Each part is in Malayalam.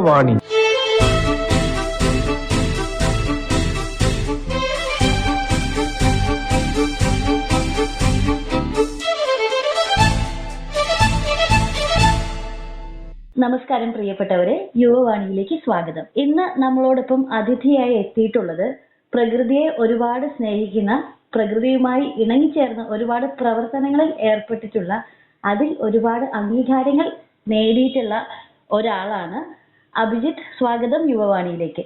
യുവവാണി നമസ്കാരം പ്രിയപ്പെട്ടവരെ യുവവാണിയിലേക്ക് സ്വാഗതം. ഇന്ന് നമ്മളോടൊപ്പം അതിഥിയായി എത്തിയിട്ടുള്ളത് പ്രകൃതിയെ ഒരുപാട് സ്നേഹിക്കുന്ന പ്രകൃതിയുമായി ഇണങ്ങിച്ചേർന്ന് ഒരുപാട് പ്രവർത്തനങ്ങളിൽ ഏർപ്പെട്ടിട്ടുള്ള അതിൽ ഒരുപാട് അംഗീകാരങ്ങൾ നേടിയിട്ടുള്ള ഒരാളാണ് അഭിജിത്ത് സ്വാഗതം യുവവാണിയിലേക്ക്.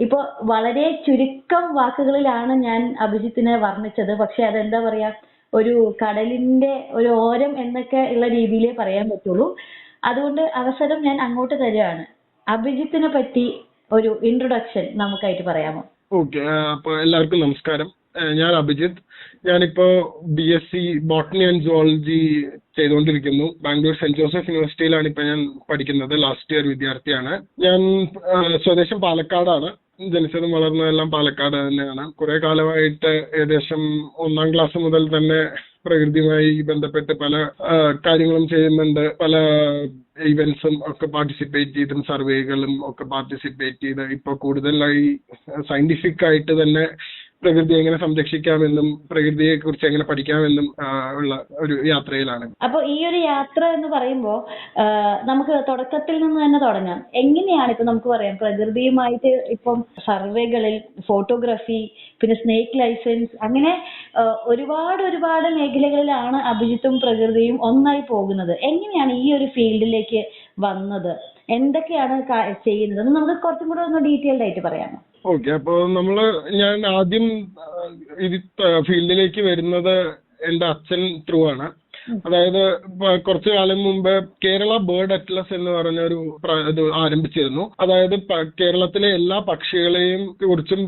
ഇപ്പൊ വളരെ ചുരുക്കം വാക്കുകളിലാണ് ഞാൻ അഭിജിത്തിനെ വർണിച്ചത്. പക്ഷെ അതെന്താ പറയാ ഒരു കടലിന്റെ ഒരു ഓരം എന്നൊക്കെ ഉള്ള രീതിയിലേ പറയാൻ പറ്റുള്ളൂ. അതുകൊണ്ട് അവസരം ഞാൻ അങ്ങോട്ട് തരികയാണ്. അഭിജിത്തിനെ പറ്റി ഒരു ഇൻട്രൊഡക്ഷൻ നമുക്കായിട്ട് പറയാമോ? ഓക്കെ അപ്പൊ എല്ലാവർക്കും നമസ്കാരം. ഞാൻ അഭിജിത്ത്. ഞാനിപ്പോ B S C botany and zoology ചെയ്തുകൊണ്ടിരിക്കുന്നു. ബാംഗ്ലൂർ സെന്റ് ജോസഫ് യൂണിവേഴ്സിറ്റിയിലാണ് ഇപ്പൊ ഞാൻ പഠിക്കുന്നത്. ലാസ്റ്റ് ഇയർ വിദ്യാർത്ഥിയാണ്. ഞാൻ സ്വദേശം പാലക്കാടാണ്. ജനിച്ചതും വളർന്നതെല്ലാം പാലക്കാട് തന്നെയാണ്. കുറെ കാലമായിട്ട് ഏകദേശം ഒന്നാം ക്ലാസ് മുതൽ തന്നെ പ്രകൃതിയുമായി ബന്ധപ്പെട്ട് പല കാര്യങ്ങളും ചെയ്യുന്നുണ്ട്. പല ഇവന്റ്സും ഒക്കെ പാർട്ടിസിപ്പേറ്റ് ചെയ്തും സർവേകളും ഒക്കെ പാർട്ടിസിപ്പേറ്റ് ചെയ്ത് ഇപ്പൊ കൂടുതലായി സയന്റിഫിക് ആയിട്ട് തന്നെ പ്രകൃതി എങ്ങനെ സംരക്ഷിക്കാമെന്നും പ്രകൃതിയെ കുറിച്ച് എങ്ങനെ പഠിക്കാമെന്നും ഉള്ള ഒരു യാത്രയിലാണ്. അപ്പൊ ഈ ഒരു യാത്ര എന്ന് പറയുമ്പോൾ നമുക്ക് തുടക്കത്തിൽ നിന്ന് തന്നെ തുടങ്ങാം. എങ്ങനെയാണ് ഇപ്പൊ നമുക്ക് പറയാം? പ്രകൃതിയുമായിട്ട് ഇപ്പം സർവേകളിൽ ഫോട്ടോഗ്രാഫി പിന്നെ സ്നേക്ക് ലൈസൻസ് അങ്ങനെ ഒരുപാട് ഒരുപാട് മേഖലകളിലാണ് അഭിജിത്തും പ്രകൃതിയും ഒന്നായി പോകുന്നത്. എങ്ങനെയാണ് ഈ ഒരു ഫീൽഡിലേക്ക് വന്നത്? എന്തൊക്കെയാണ് ചെയ്യുന്നത്? നമുക്ക് കുറച്ചും കൂടെ ഒന്ന് ഡീറ്റെയിൽഡ് ആയിട്ട് പറയാമോ? ഓക്കെ അപ്പൊ നമ്മൾ ഞാൻ ആദ്യം ഇത് ഫീൽഡിലേക്ക് വരുന്നത് എന്റെ അച്ഛൻ ത്രൂ ആണ്. അതായത് കുറച്ചു കാലം മുമ്പ് കേരള ബേർഡ് അറ്റ്ലസ് എന്ന് പറഞ്ഞ ഒരു ഇത് ആരംഭിച്ചിരുന്നു. അതായത് കേരളത്തിലെ എല്ലാ പക്ഷികളെയും കുറിച്ചും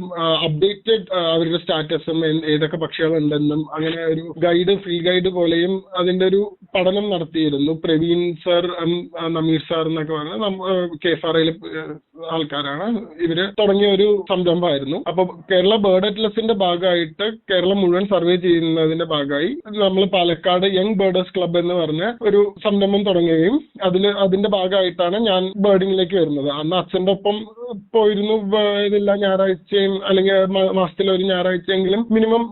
അപ്ഡേറ്റഡ് അവരുടെ സ്റ്റാറ്റസും ഏതൊക്കെ പക്ഷികൾ ഉണ്ടെന്നും അങ്ങനെ ഒരു ഗൈഡ് ഫ്രീ ഗൈഡ് പോലെയും അതിന്റെ ഒരു പഠനം നടത്തിയിരുന്നു. പ്രവീൺ സർ നമീർ സാർ എന്നൊക്കെ പറഞ്ഞ കെ എസ് ആർ ഐയിലെ ആൾക്കാരാണ്. ഇവർ തുടങ്ങിയ ഒരു സംരംഭമായിരുന്നു. അപ്പൊ കേരള ബേർഡ് അറ്റ്ലസിന്റെ ഭാഗമായിട്ട് കേരളം മുഴുവൻ സർവേ ചെയ്യുന്നതിന്റെ ഭാഗമായി നമ്മൾ പാലക്കാട് യങ് ബേർഡേഴ്സ് ക്ലബ്ബ് എന്ന് പറഞ്ഞ ഒരു സംരംഭം തുടങ്ങുകയും അതിൽ അതിന്റെ ഭാഗമായിട്ടാണ് ഞാൻ ബേർഡിങ്ങിലേക്ക് വരുന്നത്. അന്ന് അച്ഛന്റെ ഒപ്പം പോയിരുന്നു ഇതില്ല ഞായറാഴ്ചയും അല്ലെങ്കിൽ മാസത്തിൽ ഒരു ഞായറാഴ്ചയെങ്കിലും മിനിമം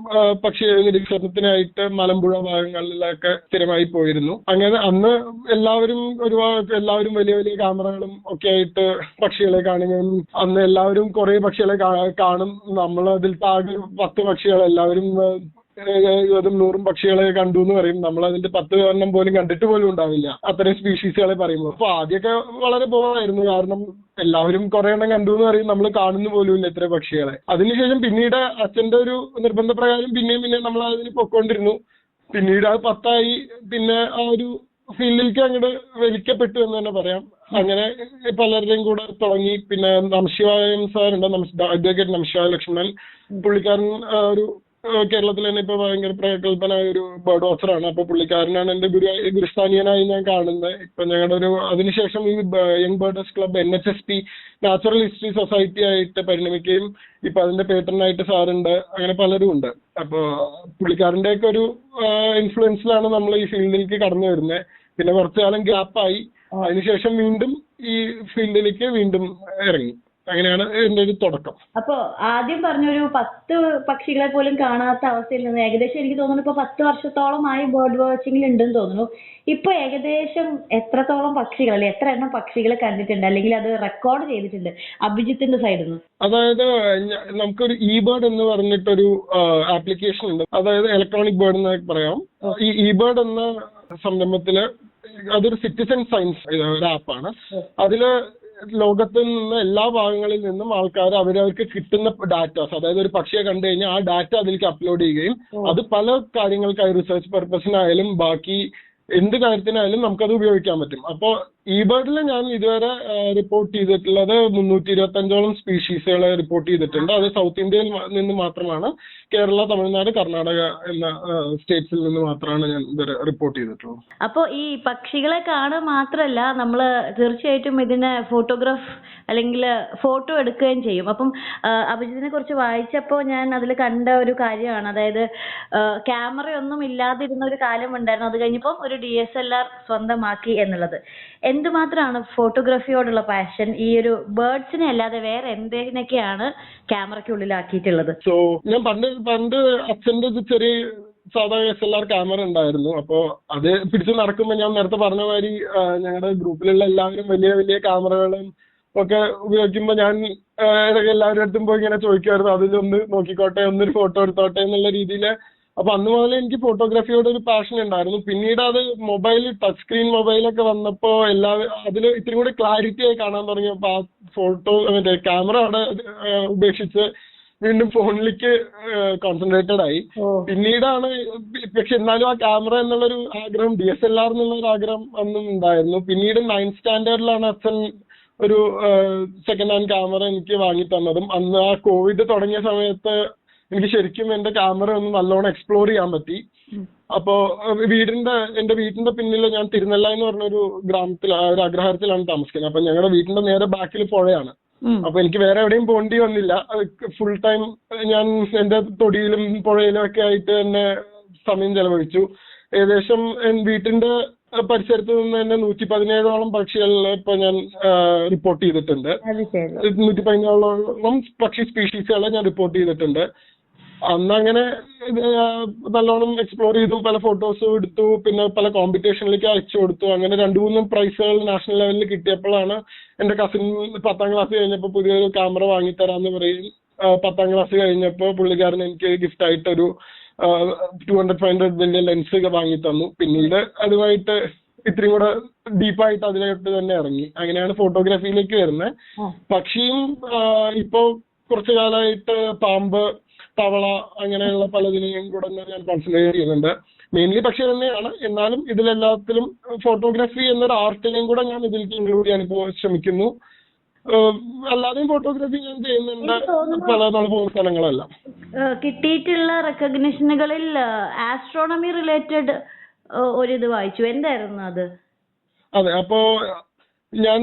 പക്ഷി നിരീക്ഷണത്തിനായിട്ട് മലമ്പുഴ ഭാഗങ്ങളിലൊക്കെ സ്ഥിരമായി പോയിരുന്നു. അങ്ങനെ അന്ന് എല്ലാവരും ഒരുപാട് എല്ലാവരും വലിയ വലിയ ക്യാമറകളും ഒക്കെ ആയിട്ട് പക്ഷികളെ കാണുകയും അന്ന് എല്ലാവരും കുറെ പക്ഷികളെ കാണും. നമ്മൾ അതിൽ താഴെ പത്ത് പക്ഷികൾ എല്ലാവരും ഇരുപതും നൂറും പക്ഷികളെ കണ്ടു എന്ന് പറയും. നമ്മൾ അതിന്റെ പത്ത് എണ്ണം പോലും കണ്ടിട്ട് പോലും ഉണ്ടാവില്ല. അത്രയും സ്പീഷീസുകളെ പറയുമ്പോൾ. അപ്പൊ ആദ്യമൊക്കെ വളരെ ബോധമായിരുന്നു കാരണം എല്ലാവരും കുറെ എണ്ണം കണ്ടു എന്ന് പറയും. നമ്മൾ കാണുന്നു പോലുമില്ല ഇത്ര പക്ഷികളെ. അതിനുശേഷം പിന്നീട് അച്ഛന്റെ ഒരു നിർബന്ധപ്രകാരം പിന്നെയും പിന്നെ നമ്മൾ അതിന് പൊക്കോണ്ടിരുന്നു പിന്നീട് അത് പത്തായി. പിന്നെ ആ ഒരു ഫീൽഡിലേക്ക് അങ്ങോട്ട് വലിക്കപ്പെട്ടു എന്ന് തന്നെ പറയാം. അങ്ങനെ പലരുടെയും കൂടെ തുടങ്ങി. പിന്നെ നംശിവായം സാറുണ്ട്. അഡ്വക്കേറ്റ് നംശിവായ ലക്ഷ്മണൻ. പുള്ളിക്കാരൻ ഒരു കേരളത്തിൽ തന്നെ ഇപ്പൊ ഭയങ്കര പ്രഗത്ഭനായ ഒരു ബേർഡ് വാച്ചറാണ് അപ്പൊ പുള്ളിക്കാരനാണ് എന്റെ ഗുരു ഗുരുസ്ഥാനീയനായി ഞാൻ കാണുന്നത്. ഇപ്പൊ ഞങ്ങളുടെ ഒരു അതിനുശേഷം ഈ young birders club N H S P natural history society ആയിട്ട് പരിണമിക്കുകയും ഇപ്പൊ അതിന്റെ പേട്ടനായിട്ട് സാറുണ്ട്. അങ്ങനെ പലരും ഉണ്ട്. അപ്പൊ പുള്ളിക്കാരന്റെ ഒക്കെ ഒരു ഇൻഫ്ലുവൻസിലാണ് നമ്മൾ ഈ ഫീൽഡിലേക്ക് കടന്നു വരുന്നത്. പിന്നെ കുറച്ചു കാലം ഗ്യാപ്പായി. അതിനുശേഷം വീണ്ടും ഈ ഫീൽഡിലേക്ക് വീണ്ടും ഇറങ്ങി. അങ്ങനെയാണ് എന്റെ ഒരു തുടക്കം. അപ്പൊ ആദ്യം പറഞ്ഞൊരു പത്ത് പക്ഷികളെ പോലും കാണാത്ത അവസ്ഥയിൽ നിന്ന് ഏകദേശം എനിക്ക് തോന്നുന്നു ഇപ്പൊ പത്ത് വർഷത്തോളമായി ബേർഡ് വാച്ചിങ്ങിൽ ഉണ്ടെന്ന് തോന്നുന്നു. ഇപ്പൊ ഏകദേശം എത്രത്തോളം പക്ഷികൾ അല്ലെ എത്ര എണ്ണം പക്ഷികളെ കണ്ടിട്ടുണ്ട്? അല്ലെങ്കിൽ അത് റെക്കോർഡ് ചെയ്തിട്ടുണ്ട്? അഭിജിത്തിന്റെ സൈഡിൽ നിന്ന് അതായത് നമുക്കൊരു ഇ ബേർഡ് എന്ന് പറഞ്ഞിട്ടൊരു ആപ്ലിക്കേഷൻ ഉണ്ട്. അതായത് ഇലക്ട്രോണിക് ബേർഡ് എന്ന് പറയാം. ഈ ഇ ബേർഡ് എന്ന സംരംഭത്തിൽ അതൊരു സിറ്റിസൺ സയൻസ് ഒരു ആപ്പാണ് അതിൽ ലോകത്തിൽ നിന്ന് എല്ലാ ഭാഗങ്ങളിൽ നിന്നും ആൾക്കാർ അവരവർക്ക് കിട്ടുന്ന ഡാറ്റാസ് അതായത് ഒരു പക്ഷിയെ കണ്ടു കഴിഞ്ഞാൽ ആ ഡാറ്റ അതിലേക്ക് അപ്ലോഡ് ചെയ്യുകയും അത് പല കാര്യങ്ങൾക്കായി റിസർച്ച് പർപ്പസിനായാലും ബാക്കി എന്ത് കാര്യത്തിനായാലും നമുക്കത് ഉപയോഗിക്കാൻ പറ്റും. അപ്പോ ഈ ബേർഡിൽ ഞാൻ ഇതുവരെ റിപ്പോർട്ട് ചെയ്തിട്ടുള്ളത് മുന്നൂറ്റി ഇരുപത്തി അഞ്ചോളം സ്പീഷീസുകളെ റിപ്പോർട്ട് ചെയ്തിട്ടുണ്ട്. അത് സൗത്ത് ഇന്ത്യയിൽ നിന്ന് മാത്രമാണ്. കേരള തമിഴ്നാട് കർണാടക എന്ന സ്റ്റേറ്റ്സിൽ നിന്ന് മാത്രമാണ് ഞാൻ ഇതുവരെ റിപ്പോർട്ട് ചെയ്തിട്ടുള്ളത്. അപ്പൊ ഈ പക്ഷികളെ കാണുക മാത്രമല്ല നമ്മൾ തീർച്ചയായിട്ടും ഇതിനെ ഫോട്ടോഗ്രാഫ് അല്ലെങ്കിൽ ഫോട്ടോ എടുക്കുകയും ചെയ്യും. അപ്പം അഭിജിത്തിനെ കുറിച്ച് വായിച്ചപ്പോൾ ഞാൻ അതിൽ കണ്ട ഒരു കാര്യമാണ്. അതായത് ക്യാമറ ഒന്നും ഇല്ലാതിരുന്ന ഒരു കാലം ഉണ്ടായിരുന്നു അത് കഴിഞ്ഞപ്പോ ഒരു ഒരു ഡി എസ് എൽ ആർ സ്വന്തമാക്കി എന്നുള്ളത്. എന്തുമാത്രമാണ് ഫോട്ടോഗ്രാഫിയോടുള്ള പാഷൻ ഈ ഒരു ബേർഡ്സിനെ അല്ലാതെ വേറെ എന്തിനൊക്കെയാണ് ക്യാമറക്കുള്ളിലാക്കിയിട്ടുള്ളത് സോ ഞാൻ പണ്ട് പണ്ട് അച്ഛന്റെ ഒരു ചെറിയ സാധാ എസ് എൽ ആർ ക്യാമറ ഉണ്ടായിരുന്നു. അപ്പോൾ അത് പിടിച്ച് നടക്കുമ്പോ ഞാൻ നേരത്തെ പറഞ്ഞ മാതിരി ഞങ്ങളുടെ ഗ്രൂപ്പിലുള്ള എല്ലാവരും വലിയ വലിയ ക്യാമറകളും ഒക്കെ ഉപയോഗിക്കുമ്പോ ഞാൻ എല്ലാവരുടെ അടുത്തും പോയി ഇങ്ങനെ ചോദിക്കുമായിരുന്നു. അതിലൊന്ന് നോക്കിക്കോട്ടെ ഒന്നൊരു ഫോട്ടോ എടുത്തോട്ടെ എന്നുള്ള രീതിയിൽ അപ്പൊ അന്ന് മുതൽ എനിക്ക് ഫോട്ടോഗ്രാഫിയോട് ഒരു പാഷൻ ഉണ്ടായിരുന്നു. പിന്നീട് അത് മൊബൈൽ ടച്ച് സ്ക്രീൻ മൊബൈലൊക്കെ വന്നപ്പോ എല്ലാ അതിൽ ഇത്തിരി കൂടി ക്ലാരിറ്റി ആയി കാണാൻ തുടങ്ങിയപ്പോ ആ ഫോട്ടോ മറ്റേ ക്യാമറ അവിടെ ഉപേക്ഷിച്ച് വീണ്ടും ഫോണിലേക്ക് കോൺസെൻട്രേറ്റഡ് ആയി. പിന്നീടാണ് പക്ഷെ എന്നാലും ആ ക്യാമറ എന്നുള്ളൊരു ആഗ്രഹം ഡി എസ് എൽ ആർ എന്നുള്ള ഒരു ആഗ്രഹം അന്നും ഉണ്ടായിരുന്നു. പിന്നീട് നയൻത് സ്റ്റാൻഡേർഡിലാണ് അച്ഛൻ ഒരു സെക്കൻഡ് ഹാൻഡ് ക്യാമറ എനിക്ക് വാങ്ങി തന്നതും. അന്ന് ആ കോവിഡ് തുടങ്ങിയ സമയത്ത് എനിക്ക് ശരിക്കും എന്റെ ക്യാമറ ഒന്ന് നല്ലോണം എക്സ്പ്ലോർ ചെയ്യാൻ പറ്റി. അപ്പോ വീടിന്റെ എന്റെ വീടിന്റെ പിന്നിൽ ഞാൻ തിരുനെല്ല എന്ന് പറഞ്ഞൊരു ഗ്രാമത്തിൽ ഒരു അഗ്രഹാരത്തിലാണ് താമസിക്കുന്നത്. അപ്പൊ ഞങ്ങളുടെ വീടിന്റെ നേരെ ബാക്കിൽ പുഴയാണ്. അപ്പൊ എനിക്ക് വേറെ എവിടെയും പോണ്ടി വന്നില്ല. ഫുൾ ടൈം ഞാൻ എന്റെ തൊടിയിലും പുഴയിലും ഒക്കെ ആയിട്ട് തന്നെ സമയം ചെലവഴിച്ചു. ഏകദേശം വീട്ടിന്റെ പരിസരത്ത് നിന്ന് തന്നെ നൂറ്റി പതിനേഴോളം പക്ഷികളെ ഇപ്പൊ ഞാൻ റിപ്പോർട്ട് ചെയ്തിട്ടുണ്ട്. നൂറ്റി പതിനേഴോളം പക്ഷി സ്പീഷീസുകളെ ഞാൻ റിപ്പോർട്ട് ചെയ്തിട്ടുണ്ട്. അന്ന് അങ്ങനെ നല്ലോണം എക്സ്പ്ലോർ ചെയ്തു പല ഫോട്ടോസും എടുത്തു പിന്നെ പല കോമ്പറ്റീഷനിലേക്ക് അയച്ചു കൊടുത്തു. അങ്ങനെ രണ്ടു മൂന്ന് പ്രൈസുകൾ നാഷണൽ ലെവലിൽ കിട്ടിയപ്പോഴാണ് എന്റെ കസിൻ പത്താം ക്ലാസ് കഴിഞ്ഞപ്പോൾ പുതിയൊരു ക്യാമറ വാങ്ങിത്തരാന്ന് പറയും. പത്താം ക്ലാസ് കഴിഞ്ഞപ്പോൾ പുള്ളിക്കാരൻ എനിക്ക് ഗിഫ്റ്റ് ആയിട്ട് ഒരു ടു ഹൺഡ്രഡ് ഫൈവ് ഹൺഡ്രഡ് വലിയ ലെൻസ് ഒക്കെ വാങ്ങി തന്നു പിന്നീട് അതുമായിട്ട് ഇത്രയും കൂടെ ഡീപ്പായിട്ട് അതിലോട്ട് തന്നെ ഇറങ്ങി. അങ്ങനെയാണ് ഫോട്ടോഗ്രാഫിയിലേക്ക് വരുന്നത്. പക്ഷിയും ഇപ്പോ കുറച്ചു കാലമായിട്ട് പാമ്പ് തവള അങ്ങനെയുള്ള പലതിനെയും കൂടെ ഞാൻ കോൺസെൻട്രേറ്റ് ചെയ്യുന്നുണ്ട്. മെയിൻലി പക്ഷെ തന്നെയാണ്. എന്നാലും ഇതിലെല്ലാത്തിലും ഫോട്ടോഗ്രാഫി എന്നൊരു ആർട്ടിനെയും കൂടെ ഞാൻ ഇതിലേക്ക് ഇൻക്ലൂഡ് ചെയ്യാൻ ഇപ്പോൾ ശ്രമിക്കുന്നു. അല്ലാതെയും ഫോട്ടോഗ്രാഫി ഞാൻ ചെയ്യുന്നുണ്ട്. പല പോകുന്ന സ്ഥലങ്ങളെല്ലാം. കിട്ടിയിട്ടുള്ള റെക്കഗ്നിഷനുകളിൽ ആസ്ട്രോണമി റിലേറ്റഡ് ഒരു ഇത് വായിച്ചു. എന്തായിരുന്നു അത്? അതെ അപ്പോ ഞാൻ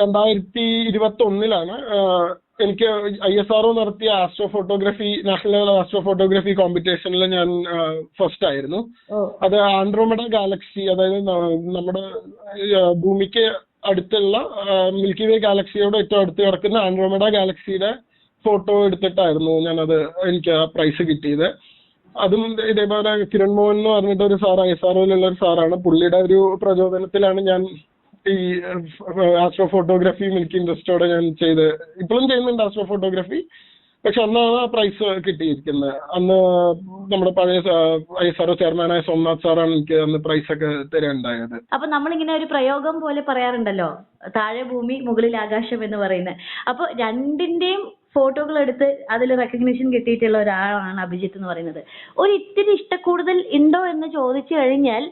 രണ്ടായിരത്തി ഇരുപത്തി ഒന്നിലാണ് എനിക്ക് ഐ എസ് ആർഒ നടത്തിയ astro photography national level astro photography കോമ്പറ്റീഷനിൽ ഞാൻ ഫസ്റ്റ് ആയിരുന്നു. അത് ആൻഡ്രോമഡ ഗാലക്സി അതായത് നമ്മുടെ ഭൂമിക്ക് അടുത്തുള്ള മിൽക്കി വേ ഗാലക്സിയോട് ഏറ്റവും അടുത്ത് കിടക്കുന്ന ആൻഡ്രോമഡ ഗാലക്സിയുടെ ഫോട്ടോ എടുത്തിട്ടായിരുന്നു അത് എനിക്ക് ആ പ്രൈസ് കിട്ടിയത്. അതും ഇതേപോലെ കിരൺ മോഹൻ എന്ന് പറഞ്ഞിട്ട് ഒരു സാർ ഐ എസ് ആർഒയിലുള്ള ഒരു സാറാണ്. പുള്ളിയുടെ ഒരു പ്രചോദനത്തിലാണ് ഞാൻ ഈ ആസ്ട്രോ ഫോട്ടോഗ്രാഫി മിൽക്ക് ഇൻട്രസ്റ്റോടെ ഞാൻ ചെയ്ത് ഇപ്പോഴും ചെയ്യുന്നുണ്ട് ആസ്ട്രോ ഫോട്ടോഗ്രാഫി പക്ഷെ അന്നാണ് ആ പ്രൈസ് കിട്ടിയിരിക്കുന്നത് അന്ന് നമ്മുടെ പഴയ ഐ എസ് ആർഒ ചെയർമാനായ സോംനാഥ് സാറാണ് എനിക്ക് അന്ന് പ്രൈസ് ഒക്കെ തരാനുണ്ടായത്. അപ്പൊ നമ്മളിങ്ങനെ ഒരു പ്രയോഗം പോലെ പറയാറുണ്ടല്ലോ താഴെ ഭൂമി മുകളിൽ ആകാശം എന്ന് പറയുന്നത് അപ്പൊ രണ്ടിന്റെയും ഫോട്ടോകൾ എടുത്ത് അതിൽ റെക്കഗ്നിഷൻ കിട്ടിയിട്ടുള്ള ഒരാളാണ് അഭിജിത്ത് എന്ന് പറയുന്നത്. ഒരു ഇത്തിരി ഇഷ്ടക്കൂടുതൽ ഉണ്ടോ എന്ന് ചോദിച്ചു കഴിഞ്ഞാൽ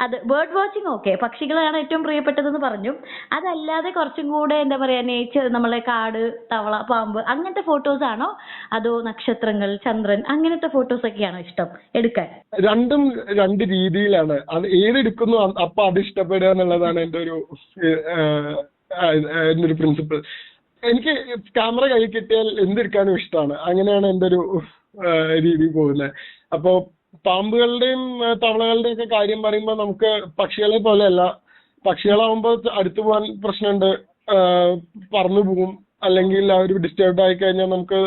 അത് ബേർഡ് വാച്ചിങ് ഓക്കേ. പക്ഷികളാണ് ഏറ്റവും പ്രിയപ്പെട്ടതെന്ന് പറഞ്ഞു. അതല്ലാതെ കുറച്ചും കൂടെ എന്താ പറയാ നേച്ചർ നമ്മളെ കാട് തവള പാമ്പ് അങ്ങനത്തെ ഫോട്ടോസ് ആണോ? അതോ നക്ഷത്രങ്ങൾ ചന്ദ്രൻ അങ്ങനത്തെ ഫോട്ടോസ് ഒക്കെയാണോ ഇഷ്ടം എടുക്കാൻ? രണ്ടും രണ്ട് രീതിയിലാണ്. അത് ഏതെടുക്കുന്നു അപ്പൊ അത് ഇഷ്ടപ്പെടുക എന്നുള്ളതാണ് എന്റെ ഒരു എന്റെ ഒരു പ്രിൻസിപ്പിൾ എനിക്ക് ക്യാമറ കൈ കിട്ടിയാൽ എന്തെടുക്കാനും ഇഷ്ടമാണ് അങ്ങനെയാണ് എന്റെ ഒരു രീതി പോകുന്നത്. അപ്പോ പാമ്പുകളുടെയും തവളകളുടെയും ഒക്കെ കാര്യം പറയുമ്പോൾ നമുക്ക് പക്ഷികളെ പോലെയല്ല. പക്ഷികളാവുമ്പോൾ അടുത്ത് പോകാൻ പ്രശ്നമുണ്ട് പറന്നു പോകും അല്ലെങ്കിൽ അവർ ഡിസ്റ്റർബ് ആയി കഴിഞ്ഞാൽ നമുക്ക്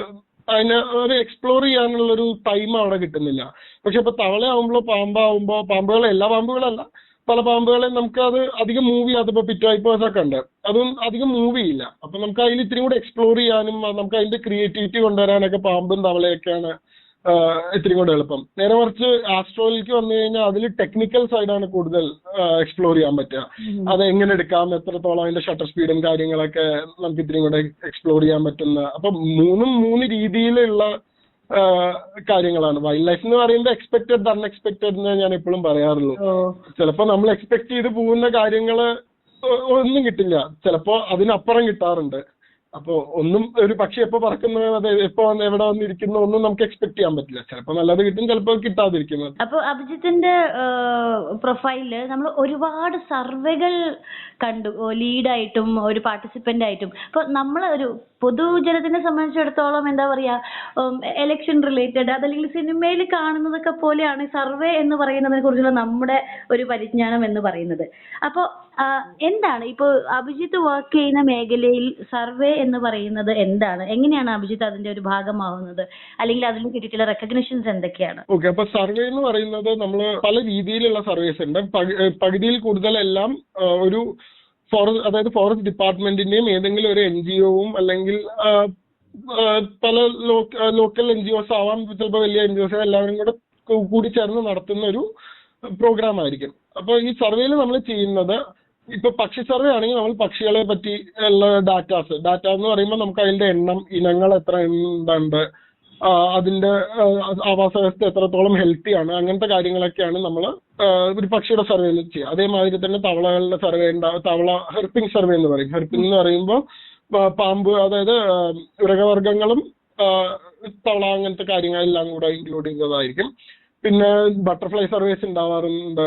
അതിനെ ഒരു എക്സ്പ്ലോർ ചെയ്യാനുള്ള ഒരു ടൈം അവിടെ കിട്ടുന്നില്ല. പക്ഷെ ഇപ്പൊ തവളയാവുമ്പോൾ പാമ്പാവുമ്പോ പാമ്പുകൾ എല്ലാ പാമ്പുകളല്ല. പല പാമ്പുകളെയും നമുക്ക് അത് അധികം മൂവ് ചെയ്യാത്തപ്പോ പിറ്റോയിപ്പേഴ്സ് ഒക്കെ ഉണ്ട്. അതും അധികം മൂവ് ചെയ്യില്ല. അപ്പൊ നമുക്ക് അതിൽ ഇത്തിരി കൂടെ എക്സ്പ്ലോർ ചെയ്യാനും നമുക്ക് അതിന്റെ ക്രിയേറ്റിവിറ്റി കൊണ്ടുവരാനൊക്കെ പാമ്പും തവളയൊക്കെയാണ് ഇത്തിരി കൂടെ എളുപ്പം. നേരെ മറിച്ച് ആസ്ട്രോയിലേക്ക് വന്നു കഴിഞ്ഞാൽ അതിൽ ടെക്നിക്കൽ സൈഡാണ് കൂടുതൽ എക്സ്പ്ലോർ ചെയ്യാൻ പറ്റുക. അത് എങ്ങനെ എടുക്കാം എത്രത്തോളം അതിന്റെ ഷട്ടർ സ്പീഡും കാര്യങ്ങളൊക്കെ നമുക്ക് ഇത്തിരി കൂടെ എക്സ്പ്ലോർ ചെയ്യാൻ പറ്റുന്ന. അപ്പൊ മൂന്നും മൂന്ന് രീതിയിലുള്ള കാര്യങ്ങളാണ്. വൈൽഡ് ലൈഫ് എന്ന് പറയുമ്പോൾ എക്സ്പെക്റ്റഡ് അൺഎക്സ്പെക്ടഡ് എന്ന് ഞാൻ എപ്പോഴും പറയാറുള്ളൂ. ചിലപ്പോൾ ചിലപ്പോ നമ്മൾ എക്സ്പെക്ട് ചെയ്ത് പോകുന്ന കാര്യങ്ങൾ ഒന്നും കിട്ടില്ല. ചിലപ്പോ അതിനപ്പുറം കിട്ടാറുണ്ട്. അപ്പോ ഒന്നും ഒരു പക്ഷി എപ്പോ പറക്കുന്ന എപ്പോ എവിടെ വന്നിരിക്കുന്നു ഒന്നും നമുക്ക് എക്സ്പെക്ട് ചെയ്യാൻ പറ്റില്ല. ചിലപ്പോ നല്ലത് കിട്ടും ചിലപ്പോ കിട്ടാതിരിക്കും. അപ്പൊ അഭിജിത്തിന്റെ പ്രൊഫൈലിൽ നമ്മൾ ഒരുപാട് സർവേകൾ കണ്ടു. ലീഡായിട്ടും ഒരു പാർട്ടിസിപ്പന്റ് ആയിട്ടും. അപ്പൊ നമ്മൾ ഒരു പൊതുജനത്തിനെ സംബന്ധിച്ചിടത്തോളം എന്താ പറയാ ഇലക്ഷൻ റിലേറ്റഡ് അതല്ലെങ്കിൽ സിനിമയിൽ കാണുന്നതൊക്കെ പോലെയാണ് സർവേ എന്ന് പറയുന്നതിനെ കുറിച്ചുള്ള നമ്മുടെ ഒരു പരിജ്ഞാനം എന്ന് പറയുന്നത്. അപ്പോ എന്താണ്? ഇപ്പോ അഭിജിത്ത് വർക്ക് ചെയ്യുന്ന മേഖലയിൽ സർവേ എന്ന് പറയുന്നത് എന്താണ്? എങ്ങനെയാണ് അഭിജിത്ത് അതിന്റെ ഒരു ഭാഗമാവുന്നത്? അല്ലെങ്കിൽ അതിന് കിട്ടിയിട്ടുള്ള റെക്കഗ്നിഷൻസ് എന്തൊക്കെയാണ്? ഓക്കെ അപ്പൊ സർവേ എന്ന് പറയുന്നത് നമ്മൾ പല രീതിയിലുള്ള സർവേസ് ഉണ്ട്. പകുതിയിൽ കൂടുതലെല്ലാം ഒരു ഫോറസ്റ്റ് അതായത് ഫോറസ്റ്റ് ഡിപ്പാർട്ട്മെന്റിന്റെയും ഏതെങ്കിലും ഒരു എൻ ജി ഒവും അല്ലെങ്കിൽ പല ലോക്കൽ എൻ ജി ഒസ് ആവാം ചിലപ്പോൾ വലിയ എൻ ജി ഒസ് എല്ലാവരും കൂടെ കൂടി ചേർന്ന് നടത്തുന്ന ഒരു പ്രോഗ്രാം ആയിരിക്കും. അപ്പൊ ഈ സർവേയിൽ നമ്മൾ ചെയ്യുന്നത് ഇപ്പൊ പക്ഷി സർവേ ആണെങ്കിൽ നമ്മൾ പക്ഷികളെ പറ്റി ഉള്ള ഡാറ്റാസ് ഡാറ്റ എന്ന് പറയുമ്പോൾ നമുക്ക് അതിന്റെ എണ്ണം ഇനങ്ങൾ എത്ര ഉണ്ട് അതിന്റെ ആവാസ വ്യവസ്ഥ എത്രത്തോളം ഹെൽത്തി ആണ് അങ്ങനത്തെ കാര്യങ്ങളൊക്കെയാണ് നമ്മൾ ഒരു പക്ഷിയുടെ സർവേയിൽ ചെയ്യുക. അതേമാതിരി തന്നെ തവളകളുടെ സർവേ ഉണ്ടാവും തവള ഹെർപ്പിംഗ് സർവേ എന്ന് പറയും. ഹെർപ്പിംഗ് എന്ന് പറയുമ്പോൾ പാമ്പ് അതായത് ഉരകവർഗങ്ങളും തവള അങ്ങനത്തെ കാര്യങ്ങളെല്ലാം കൂടെ ഇൻക്ലൂഡ് ചെയ്തതായിരിക്കും. പിന്നെ ബട്ടർഫ്ലൈ സർവേസ് ഉണ്ടാവാറുണ്ട്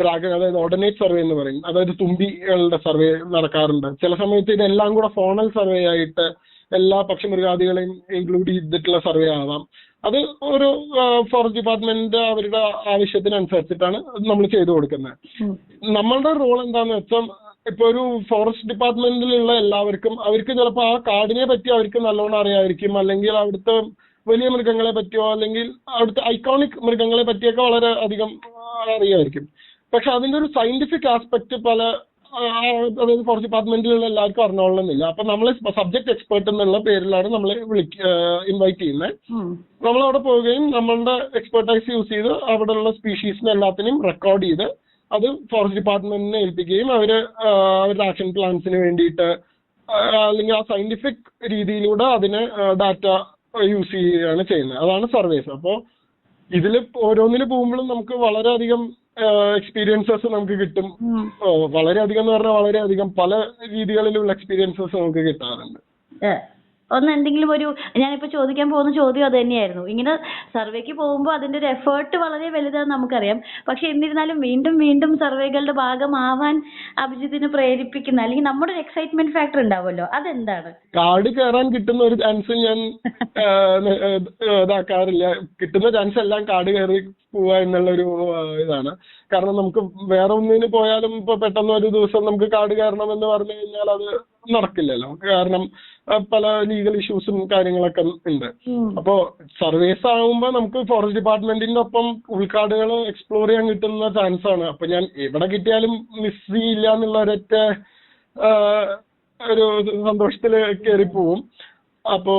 ഡ്രാഗൺ അതായത് ഓർഡിനേറ്റ് സർവേ എന്ന് പറയും. അതായത് തുമ്പികളുടെ സർവേ നടക്കാറുണ്ട്. ചില സമയത്ത് ഇതെല്ലാം കൂടെ ഫോണൽ സർവേ ആയിട്ട് എല്ലാ പക്ഷിമൃഗാദികളെയും ഇൻക്ലൂഡ് ചെയ്തിട്ടുള്ള സർവേ ആവാം. അത് ഒരു ഫോറസ്റ്റ് ഡിപ്പാർട്ട്മെന്റ് അവരുടെ ആവശ്യത്തിനനുസരിച്ചിട്ടാണ് നമ്മൾ ചെയ്തു കൊടുക്കുന്നത്. നമ്മളുടെ റോൾ എന്താന്ന് വെച്ചാൽ ഇപ്പൊ ഒരു ഫോറസ്റ്റ് ഡിപ്പാർട്ട്മെന്റിലുള്ള എല്ലാവർക്കും അവർക്ക് ചിലപ്പോൾ ആ കാടിനെ പറ്റി അവർക്ക് നല്ലോണം അറിയായിരിക്കും. അല്ലെങ്കിൽ അവിടുത്തെ വലിയ മൃഗങ്ങളെ പറ്റിയോ അല്ലെങ്കിൽ അവിടുത്തെ ഐക്കോണിക് മൃഗങ്ങളെ പറ്റിയൊക്കെ വളരെ അധികം അറിയാതിരിക്കും പക്ഷെ അതിന്റെ ഒരു സയന്റിഫിക് ആസ്പെക്ട് പല ഫോറസ്റ്റ് ഡിപ്പാർട്ട്മെന്റിലുള്ള എല്ലാവർക്കും അറിഞ്ഞോളണമെന്നില്ല. അപ്പൊ നമ്മൾ സബ്ജക്ട് എക്സ്പേർട്ട് എന്നുള്ള പേരിലാണ് നമ്മളെ വിളിക്ക ഇൻവൈറ്റ് ചെയ്യുന്നത് നമ്മൾ അവിടെ പോവുകയും നമ്മളുടെ എക്സ്പെർട്ടൈസ് യൂസ് ചെയ്ത് അവിടെയുള്ള സ്പീഷീസിനെ എല്ലാത്തിനെയും റെക്കോർഡ് ചെയ്ത് അത് ഫോറസ്റ്റ് ഡിപ്പാർട്ട്മെന്റിനെ ഏൽപ്പിക്കുകയും അവർ അവരുടെ ആക്ഷൻ പ്ലാൻസിന് വേണ്ടിയിട്ട് അല്ലെങ്കിൽ ആ സയന്റിഫിക് രീതിയിലൂടെ അതിന് ഡാറ്റ യൂസ് ചെയ്യുകയാണ് ചെയ്യുന്നത്. അതാണ് സർവേസ് അപ്പോൾ ഇതിൽ ഓരോന്നിന് പോകുമ്പോഴും നമുക്ക് വളരെയധികം എക്സ്പീരിയൻസസ് നമുക്ക് കിട്ടും. വളരെയധികം എന്ന് പറഞ്ഞാൽ വളരെയധികം പല രീതികളിലുള്ള എക്സ്പീരിയൻസസ് നമുക്ക് കിട്ടാറുണ്ട്. ഒന്ന് എന്തെങ്കിലും ഒരു ഞാനിപ്പോ ചോദിക്കാൻ പോകുന്ന ചോദ്യം അത് തന്നെയായിരുന്നു. ഇങ്ങനെ സർവേക്ക് പോകുമ്പോൾ അതിന്റെ ഒരു എഫേർട്ട് വളരെ വലുതാണെന്ന് നമുക്കറിയാം. പക്ഷെ എന്നിരുന്നാലും വീണ്ടും വീണ്ടും സർവേകളുടെ ഭാഗമാവാൻ അഭിജിത്തിനെ പ്രേരിപ്പിക്കുന്ന അല്ലെങ്കിൽ നമ്മുടെ ഒരു എക്സൈറ്റ്മെന്റ് ഫാക്ടർ ഉണ്ടാവുമല്ലോ. അതെന്താണ്? കാർഡ് കയറാൻ കിട്ടുന്ന ഒരു ചാൻസ് ഞാൻ ഇതാക്കാറില്ല. കിട്ടുന്ന ചാൻസ് എല്ലാം കാർഡ് കയറി പോവുക എന്നുള്ള ഒരു ഇതാണ്. കാരണം നമുക്ക് വേറെ ഒന്നിന് പോയാലും ഇപ്പൊ പെട്ടെന്ന് ഒരു ദിവസം നമുക്ക് കാർഡ് കയറണം എന്ന് പറഞ്ഞു കഴിഞ്ഞാൽ അത് നടക്കില്ലല്ലോ. കാരണം പല ലീഗൽ ഇഷ്യൂസും കാര്യങ്ങളൊക്കെ ഉണ്ട്. അപ്പോ സർവേസ് ആകുമ്പോ നമുക്ക് ഫോറസ്റ്റ് ഡിപ്പാർട്ട്മെന്റിന്റെ ഒപ്പം ഉൾക്കാടുകൾ എക്സ്പ്ലോർ ചെയ്യാൻ കിട്ടുന്ന ചാൻസ് ആണ്. അപ്പൊ ഞാൻ എവിടെ കിട്ടിയാലും മിസ് ചെയ്യില്ല എന്നുള്ള ഒരൊറ്റ ഒരു സന്തോഷത്തിൽ കയറി പോവും അപ്പോ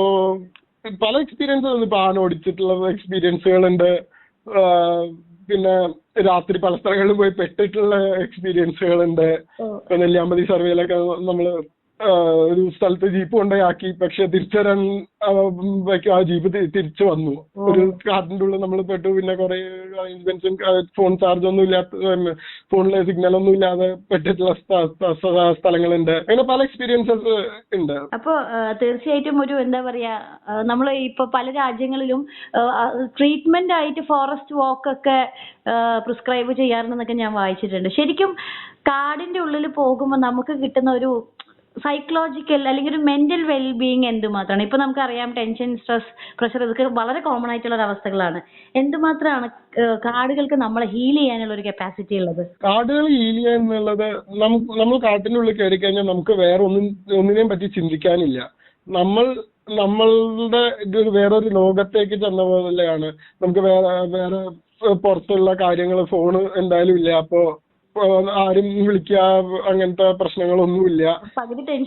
പല എക്സ്പീരിയൻസ് ഇപ്പൊ ആന ഓടിച്ചിട്ടുള്ള എക്സ്പീരിയൻസുകളുണ്ട് ഉണ്ട് പിന്നെ രാത്രി പല സ്ഥലങ്ങളിൽ പോയി പെട്ടിട്ടുള്ള എക്സ്പീരിയൻസുകളുണ്ട് നെല്ലിയാമ്പതി സർവേയിലൊക്കെ നമ്മൾ ആ, ഒരു സ്ഥലത്ത് ജീപ്പ് കൊണ്ടുപോയി പക്ഷെ തിരിച്ചുവരാൻ ആ ജീപ്പ് തിരിച്ചു വന്നു. ഒരു കാട്ടിന്റെ ഉള്ളിൽ നമ്മൾ പെട്ടു. പിന്നെ കുറെ അറേഞ്ച്മെന്റ്സും ഫോൺ ചാർജ് ഒന്നും ഇല്ലാത്ത ഫോണിലെ സിഗ്നൽ ഒന്നും ഇല്ലാതെ പെട്ടിട്ടുള്ള സ്ഥ- സ്ഥ- സ്ഥ- സ്ഥലങ്ങളുണ്ട്. അങ്ങനെ പല എക്സ്പീരിയൻസസ് ഉണ്ട്. അപ്പോ തീർച്ചയായിട്ടും ഒരു എന്താ പറയാ നമ്മൾ ഇപ്പൊ പല രാജ്യങ്ങളിലും ട്രീറ്റ്മെന്റ് ആയിട്ട് ഫോറസ്റ്റ് വാക്ക് ഒക്കെ പ്രിസ്ക്രൈബ് ചെയ്യാറുണ്ടെന്നൊക്കെ ഞാൻ വായിച്ചിട്ടുണ്ട്. ശരിക്കും കാടിന്റെ ഉള്ളിൽ പോകുമ്പോൾ നമുക്ക് കിട്ടുന്ന ഒരു സൈക്കോളജിക്കൽ അല്ലെങ്കിൽ ഒരു മെന്റൽ വെൽബീയിങ് എന്തുമാത്രമാണ്? ഇപ്പൊ നമുക്കറിയാം ടെൻഷൻ സ്ട്രെസ് പ്രഷർ ഇതൊക്കെ വളരെ കോമൺ ആയിട്ടുള്ള ഒരു അവസ്ഥകളാണ്. എന്തുമാത്രമാണ് കാടുകൾക്ക് നമ്മളെ ഹീൽ ചെയ്യാനുള്ള ഒരു കപ്പാസിറ്റി ഉള്ളത്? കാടുകൾ ഹീൽ എന്നുള്ളത് നമുക്ക് നമ്മൾ കാട്ടിനുള്ളിൽ കയറി കഴിഞ്ഞാൽ നമുക്ക് വേറെ ഒന്നും ഒന്നിനെയും പറ്റി ചിന്തിക്കാനില്ല. നമ്മൾ നമ്മളുടെ ഇത് വേറൊരു ലോകത്തേക്ക് ചെന്ന പോലെയാണ്. നമുക്ക് വേറെ വേറെ പുറത്തുള്ള കാര്യങ്ങൾ ഫോണ് എന്തായാലും ഇല്ല. അപ്പോ ആരും വിളിക്ക അങ്ങനത്തെ പ്രശ്നങ്ങളൊന്നുമില്ല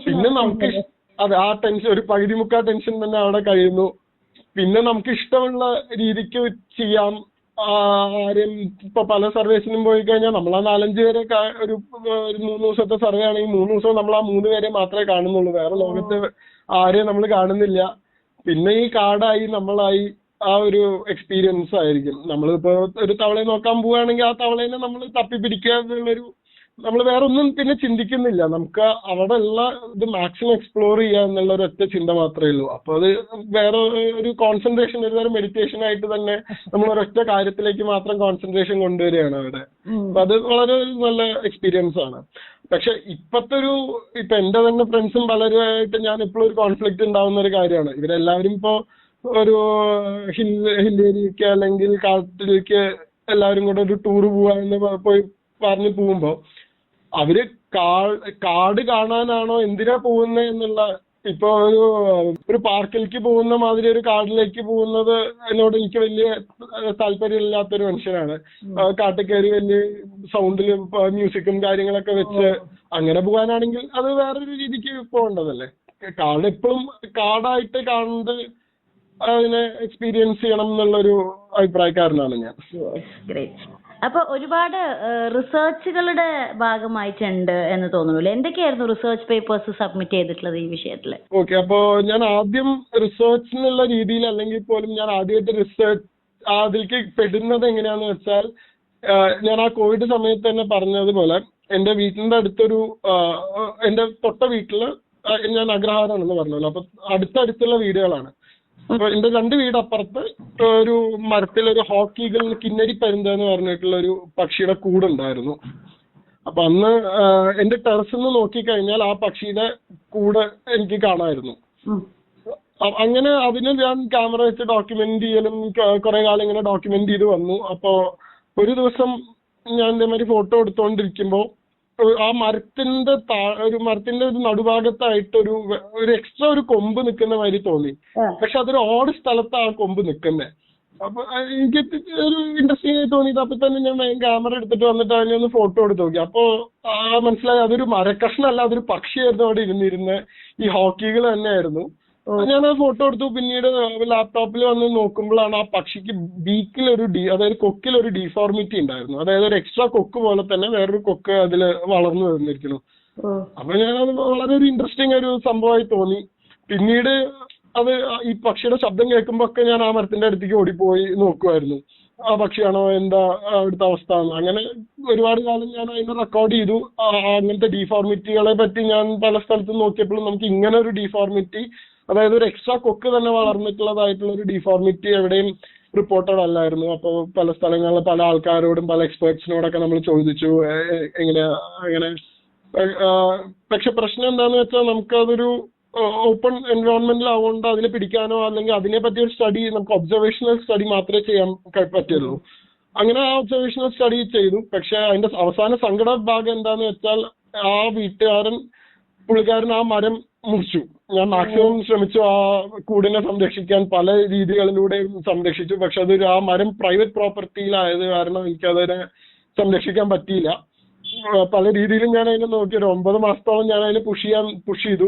പിന്നെ നമുക്ക് അതെ ആ ടെൻഷൻ ഒരു പകുതി മുക്കാ ടെൻഷൻ തന്നെ അവിടെ കഴിയുന്നു. പിന്നെ നമുക്ക് ഇഷ്ടമുള്ള രീതിക്ക് ചെയ്യാം. ആരും ഇപ്പൊ പല സർവേസിനും പോയി കഴിഞ്ഞാൽ നമ്മൾ ആ നാലഞ്ച് പേരെ ഒരു ഒരു മൂന്ന് ദിവസത്തെ സർവേ ആണെങ്കിൽ മൂന്ന് ദിവസം നമ്മൾ ആ മൂന്ന് പേരെ മാത്രമേ കാണുന്നുള്ളൂ. വേറെ ലോകത്ത് ആരെയും നമ്മൾ കാണുന്നില്ല. പിന്നെ ഈ കാടായി നമ്മളായി ആ ഒരു എക്സ്പീരിയൻസ് ആയിരിക്കും. നമ്മളിപ്പോ ഒരു തവളയെ നോക്കാൻ പോവുകയാണെങ്കിൽ ആ തവളേനെ നമ്മൾ തപ്പി പിടിക്കുക എന്നുള്ളൊരു നമ്മൾ വേറെ ഒന്നും പിന്നെ ചിന്തിക്കുന്നില്ല. നമുക്ക് അവിടെ ഉള്ള ഇത് മാക്സിമം എക്സ്പ്ലോർ ചെയ്യുക എന്നുള്ള ഒരു ഒറ്റ ചിന്ത മാത്രമേ ഉള്ളൂ. അപ്പൊ അത് വേറെ ഒരു കോൺസെൻട്രേഷൻ ഒരു തരം മെഡിറ്റേഷൻ ആയിട്ട് തന്നെ നമ്മൾ ഒരൊറ്റ കാര്യത്തിലേക്ക് മാത്രം കോൺസെൻട്രേഷൻ കൊണ്ടുവരികയാണ് അവിടെ. അപ്പൊ അത് വളരെ നല്ല എക്സ്പീരിയൻസ് ആണ്. പക്ഷെ ഇപ്പത്തെ ഒരു ഇപ്പൊ എന്റെ തന്നെ ഫ്രണ്ട്സും പലരുമായിട്ട് ഞാൻ എപ്പോഴും ഒരു കോൺഫ്ലിക്റ്റ് ഉണ്ടാവുന്ന ഒരു കാര്യമാണ്. ഇവരെല്ലാവരും ഇപ്പോ ഒരു ഹിൽ ഹില്ലേരിക്ക് അല്ലെങ്കിൽ കാട്ടിലേക്ക് എല്ലാവരും കൂടെ ഒരു ടൂർ പോവാന്ന് പോയി പറഞ്ഞു പോകുമ്പോ അവർ കാട് കാണാനാണോ എന്തിനാ പോകുന്നത് എന്നുള്ള ഇപ്പൊ ഒരു ഒരു പാർക്കിലേക്ക് പോകുന്ന മാതിരി ഒരു കാടിലേക്ക് പോകുന്നത് എന്നോട് എനിക്ക് വലിയ താല്പര്യമില്ലാത്ത ഒരു മനുഷ്യനാണ് കാട്ടിൽ കയറി വലിയ സൗണ്ടിൽ മ്യൂസിക്കും കാര്യങ്ങളൊക്കെ വെച്ച് അങ്ങനെ പോകാനാണെങ്കിൽ അത് വേറൊരു രീതിക്ക് പോകേണ്ടതല്ലേ? കാട് എപ്പോഴും കാടായിട്ട് കാണുന്നത് അതിനെ എക്സ്പീരിയൻസ് ചെയ്യണം എന്നുള്ളൊരു അഭിപ്രായക്കാരനാണ് ഞാൻ. അപ്പൊ ഒരുപാട് റിസർച്ചുകളുടെ ഭാഗമായിട്ടുണ്ട് എന്ന് തോന്നുന്നു എന്തൊക്കെയായിരുന്നു റിസർച്ച് പേപ്പേഴ്സ് സബ്മിറ്റ് ചെയ്തിട്ടുള്ളത് ഈ വിഷയത്തിൽ ഓക്കെ അപ്പോ ഞാൻ ആദ്യം റിസർച്ച് എന്നുള്ള രീതിയിൽ അല്ലെങ്കിൽ പോലും ഞാൻ ആദ്യമായിട്ട് റിസർച്ച് അതിലേക്ക് പെടുന്നത് എങ്ങനെയാന്ന് വെച്ചാൽ ഞാൻ ആ കോവിഡ് സമയത്ത് തന്നെ പറഞ്ഞതുപോലെ എന്റെ വീട്ടിന്റെ അടുത്തൊരു എന്റെ തൊട്ട വീട്ടിൽ ഞാൻ അഗ്രഹാരാണെന്ന് പറഞ്ഞല്ലോ. അപ്പൊ അടുത്തടുത്തുള്ള വീടുകളാണ്. എന്റെ രണ്ട് വീട് അപ്പുറത്ത് ഒരു മരത്തിൽ ഒരു ഹോക്കികൾ കിന്നരി പരുന്ത എന്ന് പറഞ്ഞിട്ടുള്ള ഒരു പക്ഷിയുടെ കൂടുണ്ടായിരുന്നു. അപ്പൊ അന്ന് എന്റെ ടെറസിൽ നിന്ന് നോക്കിക്കഴിഞ്ഞാൽ ആ പക്ഷിയുടെ കൂട് എനിക്ക് കാണായിരുന്നു. അങ്ങനെ അതിന് ഞാൻ ക്യാമറ വെച്ച് ഡോക്യുമെന്റ് ചെയ്യലും കുറെ കാലം ഇങ്ങനെ ഡോക്യുമെന്റ് ചെയ്ത് വന്നു. അപ്പോ ഒരു ദിവസം ഞാൻ ഇതേമാതിരി ഫോട്ടോ എടുത്തോണ്ടിരിക്കുമ്പോ ഒരു- ആ മരത്തിന്റെ താ- ഒരു മരത്തിന്റെ ഒരു നടുഭാഗത്തായിട്ട് ഒരു ഒരു എക്സ്ട്രാ ഒരു കൊമ്പ് നിൽക്കുന്ന മാതിരി തോന്നി. പക്ഷെ അതൊരു ഓട് സ്ഥലത്താണ് ആ കൊമ്പ് നിൽക്കുന്നത് അപ്പൊ എനിക്ക് ഒരു ഇൻട്രസ്റ്റിംഗ് ആയി തോന്നിയത് അപ്പൊ തന്നെ ഞാൻ ക്യാമറ എടുത്തിട്ട് വന്നിട്ട് അതിനെ ഒന്ന് ഫോട്ടോ എടുത്ത് നോക്കി. അപ്പൊ ആ മനസ്സിലായി അതൊരു മരക്കഷ്ണല്ല അതൊരു പക്ഷിയായിരുന്നു അവിടെ ഇരുന്നിരുന്ന ഈ ഹോക്കികൾ തന്നെയായിരുന്നു. ഞാൻ ആ ഫോട്ടോ എടുത്തു. പിന്നീട് ലാപ്ടോപ്പിൽ വന്ന് നോക്കുമ്പോഴാണ് ആ പക്ഷിക്ക് ബീക്കിൽ ഒരു ഡി അതായത് കൊക്കിൽ ഒരു ഡിഫോർമിറ്റി ഉണ്ടായിരുന്നു അതായത് ഒരു എക്സ്ട്രാ കൊക്ക് പോലെ തന്നെ വേറൊരു കൊക്ക് അതിൽ വളർന്നു വന്നിരിക്കുന്നു. അപ്പൊ ഞാനത് വളരെ ഒരു ഇൻട്രസ്റ്റിംഗ് ഒരു സംഭവമായി തോന്നി. പിന്നീട് അത് ഈ പക്ഷിയുടെ ശബ്ദം കേൾക്കുമ്പോ ഒക്കെ ഞാൻ ആ മരത്തിന്റെ അടുത്തേക്ക് ഓടിപ്പോയി നോക്കുമായിരുന്നു ആ പക്ഷിയാണോ എന്താ അവിടുത്തെ അവസ്ഥ അങ്ങനെ ഒരുപാട് കാലം ഞാൻ അതിനെ റെക്കോർഡ് ചെയ്തു. അങ്ങനത്തെ ഡിഫോർമിറ്റികളെ പറ്റി ഞാൻ പല സ്ഥലത്തും നോക്കിയപ്പോഴും നമുക്ക് ഇങ്ങനെ ഒരു ഡിഫോർമിറ്റി അതായത് ഒരു എക്സ്ട്രാ കൊക്ക് തന്നെ വളർന്നിട്ടുള്ളതായിട്ടുള്ള ഒരു ഡിഫോർമിറ്റി എവിടെയും റിപ്പോർട്ടഡ് അല്ലായിരുന്നു അപ്പോൾ പല സ്ഥലങ്ങളിലെ പല ആൾക്കാരോടും പല എക്സ്പേർട്സിനോടൊക്കെ നമ്മൾ ചോദിച്ചു എ- എ- എങ്ങനെയാ അങ്ങനെ പക്ഷെ പ്രശ്നം എന്താന്ന് വെച്ചാൽ നമുക്കതൊരു ഓപ്പൺ എൻവയോൺമെന്റിൽ ആവുകൊണ്ട് അതിനെ പിടിക്കാനോ അല്ലെങ്കിൽ അതിനെ പറ്റിയ ഒരു സ്റ്റഡി നമുക്ക് ഒബ്സർവേഷണൽ സ്റ്റഡി മാത്രമേ ചെയ്യാൻ പറ്റുള്ളൂ. അങ്ങനെ ആ ഒബ്സർവേഷണൽ സ്റ്റഡി ചെയ്തു. പക്ഷെ അതിന്റെ അവസാന സങ്കട ഭാഗം എന്താന്ന് വെച്ചാൽ ആ വീട്ടുകാരൻ പുള്ളിക്കാരൻ ആ മരം മുറിച്ചു. ഞാൻ മാക്സിമം ശ്രമിച്ചു ആ കൂടിനെ സംരക്ഷിക്കാൻ പല രീതികളിലൂടെയും സംരക്ഷിച്ചു. പക്ഷെ അതൊരു ആ മരം പ്രൈവറ്റ് പ്രോപ്പർട്ടിയിലായത് കാരണം എനിക്കതിനെ സംരക്ഷിക്കാൻ പറ്റിയില്ല. പല രീതിയിലും ഞാൻ അതിനെ നോക്കി. ഒരു ഒമ്പത് മാസത്തോളം ഞാൻ അതിനെ പുഷ് ചെയ്യാൻ പുഷ് ചെയ്തു.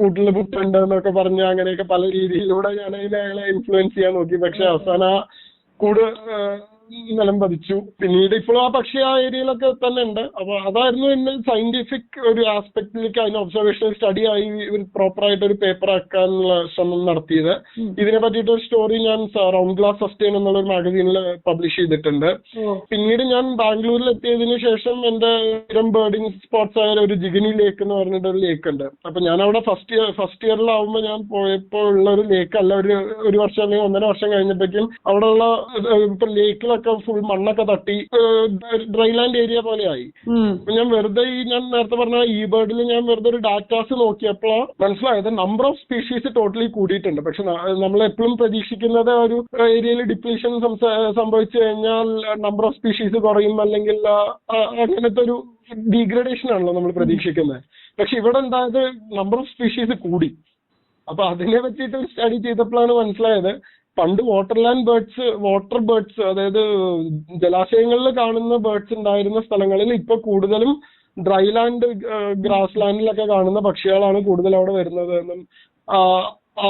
കൂട്ടിൽ പുട്ടുണ്ട് എന്നൊക്കെ പറഞ്ഞ് അങ്ങനെയൊക്കെ പല രീതിയിലൂടെ ഞാൻ അതിനെ അയാളെ ഇൻഫ്ലുവൻസ് ചെയ്യാൻ നോക്കി. പക്ഷെ അവസാനം ആ കൂട് നിലം പതിച്ചു. പിന്നീട് ഇപ്പോഴും ആ പക്ഷി ആ ഏരിയയിലൊക്കെ തന്നെ ഉണ്ട് അപ്പൊ അതായിരുന്നു എന്നെ സയന്റിഫിക് ഒരു ആസ്പെക്ടിലേക്ക് അതിന് ഒബ്സർവേഷൻ സ്റ്റഡി ആയി പ്രോപ്പർ ആയിട്ട് ഒരു പേപ്പർ ആക്കാനുള്ള ശ്രമം നടത്തിയത്. ഇതിനെ പറ്റിയിട്ട് ഒരു സ്റ്റോറി ഞാൻ റൗണ്ട് ഗ്ലാസ് സസ്റ്റൈൻ എന്നുള്ള ഒരു മാഗസീനിൽ പബ്ലിഷ് ചെയ്തിട്ടുണ്ട്. പിന്നീട് ഞാൻ ബാംഗ്ലൂരിൽ എത്തിയതിനു ശേഷം എന്റെ ഇരം ബേർഡിംഗ് സ്പോട്ട്സ് ആയ ഒരു ജിഗിനി ലേക്ക് എന്ന് പറഞ്ഞിട്ട് ഒരു ലേക്ക് ഉണ്ട്. അപ്പൊ ഞാൻ അവിടെ ഫസ്റ്റ് ഇയർ ഫസ്റ്റ് ഇയറിലാവുമ്പോൾ ഞാൻ പോയപ്പോൾ ഉള്ള ഒരു ലേക്ക് അല്ല ഒരു ഒരു വർഷം അല്ലെങ്കിൽ ഒന്നര വർഷം കഴിഞ്ഞപ്പോഴേക്കും അവിടെയുള്ള ഏഹ്, ലേക്കിലൊക്കെ ഫുൾ മണ്ണൊക്കെ തട്ടി ഡ്രൈ ലാൻഡ് ഏരിയ പോലെ ആയി അപ്പൊ ഞാൻ വെറുതെ ഈ ഞാൻ നേരത്തെ പറഞ്ഞ ഈ ബേർഡിൽ ഞാൻ വെറുതെ ഒരു ഡാറ്റാസ് നോക്കിയപ്പോ മനസ്സിലായത് നമ്പർ ഓഫ് സ്പീഷീസ് ടോട്ടലി കൂടിയിട്ടുണ്ട്. പക്ഷെ നമ്മൾ എപ്പോഴും പ്രതീക്ഷിക്കുന്നത് ഒരു ഏരിയയിൽ ഡിപ്ലീഷൻ സംഭവിച്ചു കഴിഞ്ഞാൽ നമ്പർ ഓഫ് സ്പീഷീസ് കുറയും അല്ലെങ്കിൽ അങ്ങനത്തെ ഒരു ഡീഗ്രഡേഷൻ ആണല്ലോ നമ്മൾ പ്രതീക്ഷിക്കുന്നത്. പക്ഷെ ഇവിടെ എന്തായത് നമ്പർ ഓഫ് സ്പീഷീസ് കൂടി. അപ്പൊ അതിനെ പറ്റിയിട്ട് സ്റ്റഡി ചെയ്തപ്പോഴാണ് മനസ്സിലായത്. പണ്ട് വാട്ടർലാൻഡ് ബേർഡ്സ് വാട്ടർ ബേർഡ്സ് അതായത് ജലാശയങ്ങളിൽ കാണുന്ന ബേർഡ്സ് ഉണ്ടായിരുന്ന സ്ഥലങ്ങളിൽ ഇപ്പൊ കൂടുതലും ഡ്രൈ ലാൻഡ് ഗ്രാസ് ലാൻഡിലൊക്കെ കാണുന്ന പക്ഷികളാണ് കൂടുതൽ അവിടെ വരുന്നത് എന്നും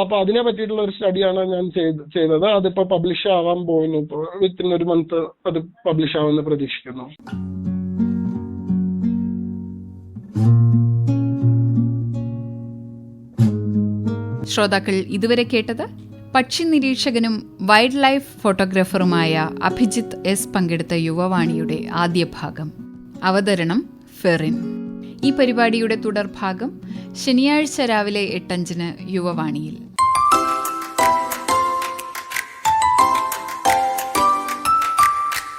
അപ്പൊ അതിനെ പറ്റിയിട്ടുള്ള ഒരു സ്റ്റഡിയാണ് ഞാൻ ചെയ്ത് ചെയ്തത്. അതിപ്പോ പബ്ലിഷ് ആവാൻ പോകുന്നു ഇപ്പോൾ വിത്തിൻ ഒരു മന്ത് അത് പബ്ലിഷ് ആവുമെന്ന് പ്രതീക്ഷിക്കുന്നു. ശ്രോതാക്കൾ ഇതുവരെ കേട്ടത് പക്ഷി നിരീക്ഷകനും വൈൽഡ് ലൈഫ് ഫോട്ടോഗ്രാഫറുമായ അഭിജിത്ത് എസ് പങ്കെടുത്ത യുവവാണിയുടെ ആദ്യ ഭാഗം. അവതരണം ഫെറിൻ. ഈ പരിപാടിയുടെ തുടർഭാഗം ശനിയാഴ്ച രാവിലെ എട്ടഞ്ചിന് യുവവാണിയിൽ.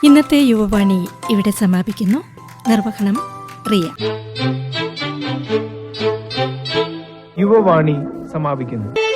ഇന്നത്തെ യുവവാണി ഇവിടെ സമാപിക്കുന്നു. നിർവഹണം റിയ യുവവാണി സമാപിക്കുന്നു.